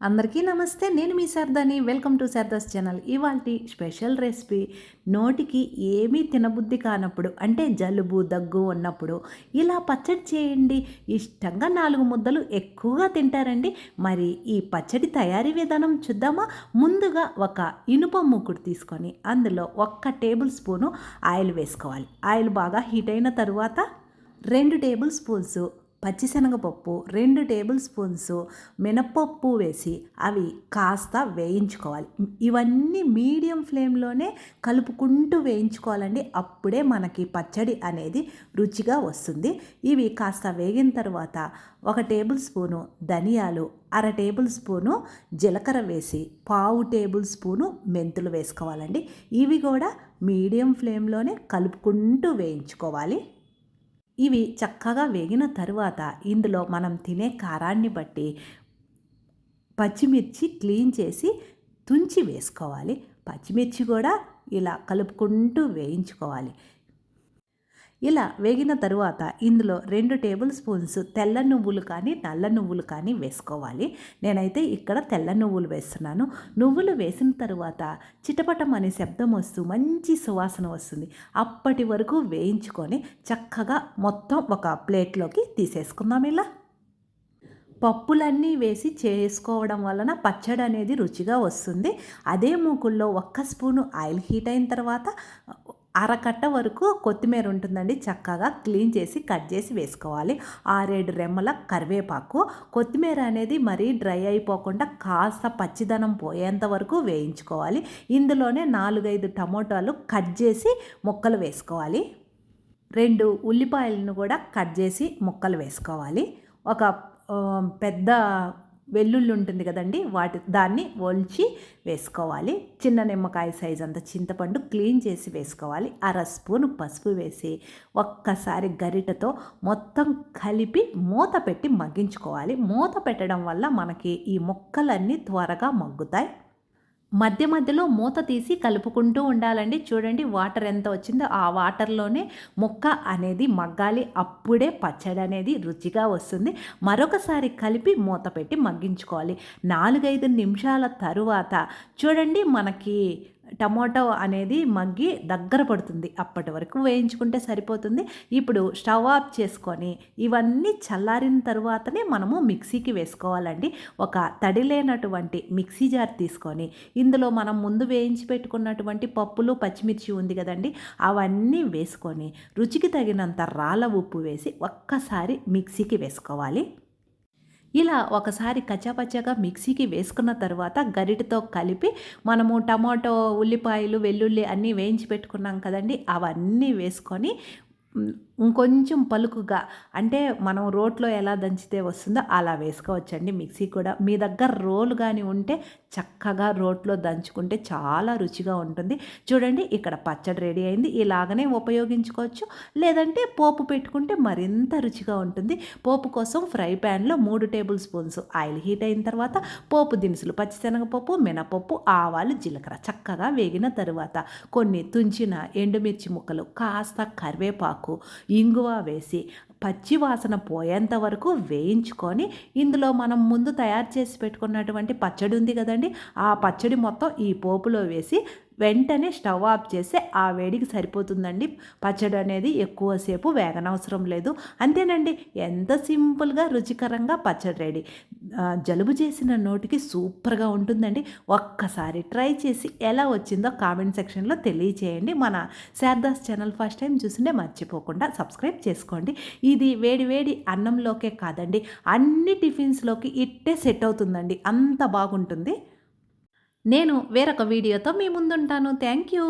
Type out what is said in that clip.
అందరికీ నమస్తే నేను మీ శారదాని వెల్కమ్ టు శారదాస్ ఛానల్. ఇవాళ స్పెషల్ రెసిపీ నోటికి ఏమీ తినబుద్ధి కానప్పుడు అంటే జలుబు దగ్గు ఉన్నప్పుడు ఇలా పచ్చడి చేయండి. ఇష్టంగా నాలుగు ముద్దలు ఎక్కువగా తింటారండి. మరి ఈ పచ్చడి తయారీ విధానం చూద్దామా? ముందుగా ఒక ఇనుప మూకుడు తీసుకొని అందులో ఒక్క టేబుల్ స్పూను ఆయిల్ వేసుకోవాలి. ఆయిల్ బాగా హీట్ అయిన తరువాత రెండు టేబుల్ స్పూన్స్ పచ్చిశనగపప్పు రెండు టేబుల్ స్పూన్స్ మినపప్పు వేసి అవి కాస్త వేయించుకోవాలి. ఇవన్నీ మీడియం ఫ్లేమ్లోనే కలుపుకుంటూ వేయించుకోవాలండి. అప్పుడే మనకి పచ్చడి అనేది రుచిగా వస్తుంది. ఇవి కాస్త వేగిన తర్వాత ఒక టేబుల్ స్పూను ధనియాలు అర టేబుల్ స్పూను జీలకర్ర వేసి పావు టేబుల్ స్పూను మెంతులు వేసుకోవాలండి. ఇవి కూడా మీడియం ఫ్లేమ్లోనే కలుపుకుంటూ వేయించుకోవాలి. ఇవి చక్కగా వేగిన తరువాత ఇందులో మనం తినే కారాన్ని బట్టి పచ్చిమిర్చి క్లీన్ చేసి తుంచి వేసుకోవాలి. పచ్చిమిర్చి కూడా ఇలా కలుపుకుంటూ వేయించుకోవాలి. ఇలా వేగిన తరువాత ఇందులో రెండు టేబుల్ స్పూన్స్ తెల్ల నువ్వులు కానీ నల్ల నువ్వులు కానీ వేసుకోవాలి. నేనైతే ఇక్కడ తెల్ల నువ్వులు వేస్తున్నాను. నువ్వులు వేసిన తరువాత చిటపటం అనే శబ్దం వస్తూ మంచి సువాసన వస్తుంది. అప్పటి వరకు వేయించుకొని చక్కగా మొత్తం ఒక ప్లేట్లోకి తీసేసుకుందాం ఇలా. పప్పులన్నీ వేసి చేసుకోవడం వలన పచ్చడి అనేది రుచిగా వస్తుంది. అదే మూకుల్లో ఒక్క స్పూను ఆయిల్ హీట్ అయిన తర్వాత అరకట్ట వరకు కొత్తిమీర ఉంటుందండి. చక్కగా క్లీన్ చేసి కట్ చేసి వేసుకోవాలి. ఆరేడు రెమ్మల కరివేపాకు. కొత్తిమీర అనేది మరీ డ్రై అయిపోకుండా కాస్త పచ్చిదనం పోయేంత వరకు వేయించుకోవాలి. ఇందులోనే నాలుగైదు టమోటాలు కట్ చేసి ముక్కలు వేసుకోవాలి. రెండు ఉల్లిపాయలను కూడా కట్ చేసి ముక్కలు వేసుకోవాలి. ఒక పెద్ద వెల్లుల్లి ఉంటుంది కదండి వాటి దాన్ని ఒలిచి వేసుకోవాలి. చిన్న నిమ్మకాయ సైజ్ అంత చింతపండు క్లీన్ చేసి వేసుకోవాలి. అర స్పూన్ పసుపు వేసి ఒక్కసారి గరిటతో మొత్తం కలిపి మూత పెట్టి మగ్గించుకోవాలి. మూత పెట్టడం వల్ల మనకి ఈ మొక్కలన్నీ త్వరగా మగ్గుతాయి. మధ్య మధ్యలో మూత తీసి కలుపుకుంటూ ఉండాలండి. చూడండి వాటర్ ఎంత వచ్చిందో. ఆ వాటర్లోనే ముక్క అనేది మగ్గాలి. అప్పుడే పచ్చడి అనేది రుచిగా వస్తుంది. మరొకసారి కలిపి మూత పెట్టి మగ్గించుకోవాలి. నాలుగైదు నిమిషాల తరువాత చూడండి మనకి టమాటో అనేది మగ్గి దగ్గర పడుతుంది. అప్పటి వరకు వేయించుకుంటే సరిపోతుంది. ఇప్పుడు స్టవ్ ఆఫ్ చేసుకొని ఇవన్నీ చల్లారిన తర్వాతనే మనము మిక్సీకి వేసుకోవాలండి. ఒక తడి లేనటువంటి మిక్సీ జార్ తీసుకొని ఇందులో మనం ముందు వేయించి పెట్టుకున్నటువంటి పప్పులు పచ్చిమిర్చి ఉంది కదండి అవన్నీ వేసుకొని రుచికి తగినంత రాళ్ళ ఉప్పు వేసి ఒక్కసారి మిక్సీకి వేసుకోవాలి. ఇలా ఒకసారి కచ్చాపచ్చాగా మిక్సీకి వేసుకున్న తర్వాత గరిటతో కలిపి మనము టమాటో ఉల్లిపాయలు వెల్లుల్లి అన్నీ వేయించి పెట్టుకున్నాం కదండి. అవన్నీ వేసుకొని ఇంకొంచెం పలుకుగా అంటే మనం రోట్లో ఎలా దంచితే వస్తుందో అలా వేసుకోవచ్చండి. మిక్సీ కూడా మీ దగ్గర రోలు కానీ ఉంటే చక్కగా రోట్లో దంచుకుంటే చాలా రుచిగా ఉంటుంది. చూడండి ఇక్కడ పచ్చడి రెడీ అయింది. ఇలాగనే ఉపయోగించుకోవచ్చు. లేదంటే పోపు పెట్టుకుంటే మరింత రుచిగా ఉంటుంది. పోపు కోసం ఫ్రై ప్యాన్లో మూడు టేబుల్ స్పూన్స్ ఆయిల్ హీట్ అయిన తర్వాత పోపు దినుసులు పచ్చిశనగపప్పు మినపప్పు ఆవాలు జీలకర్ర చక్కగా వేగిన తరువాత కొన్ని తుంచిన ఎండుమిర్చి ముక్కలు కాస్త కరివేపాకు ఇంగువ వేసి పచ్చి వాసన పోయేంత వరకు వేయించుకొని ఇందులో మనం ముందు తయారు చేసి పెట్టుకున్నటువంటి పచ్చడి ఉంది కదండి ఆ పచ్చడి మొత్తం ఈ పోపులో వేసి వెంటనే స్టవ్ ఆఫ్ చేస్తే ఆ వేడికి సరిపోతుందండి. పచ్చడి అనేది ఎక్కువసేపు వేగనవసరం లేదు. అంతేనండి ఎంత సింపుల్గా రుచికరంగా పచ్చడి రెడీ. జలుబు చేసిన నోటికి సూపర్గా ఉంటుందండి. ఒక్కసారి ట్రై చేసి ఎలా వచ్చిందో కామెంట్ సెక్షన్లో తెలియచేయండి. మన శారదాస్ ఛానల్ ఫస్ట్ టైం చూసిండే మర్చిపోకుండా సబ్స్క్రైబ్ చేసుకోండి. ఇది వేడి వేడి అన్నంలోకే కాదండి అన్ని టిఫిన్స్లోకి ఇట్టే సెట్ అవుతుందండి. అంత బాగుంటుంది. నేను వేరొక వీడియోతో మీ ముందుంటాను. Thank you.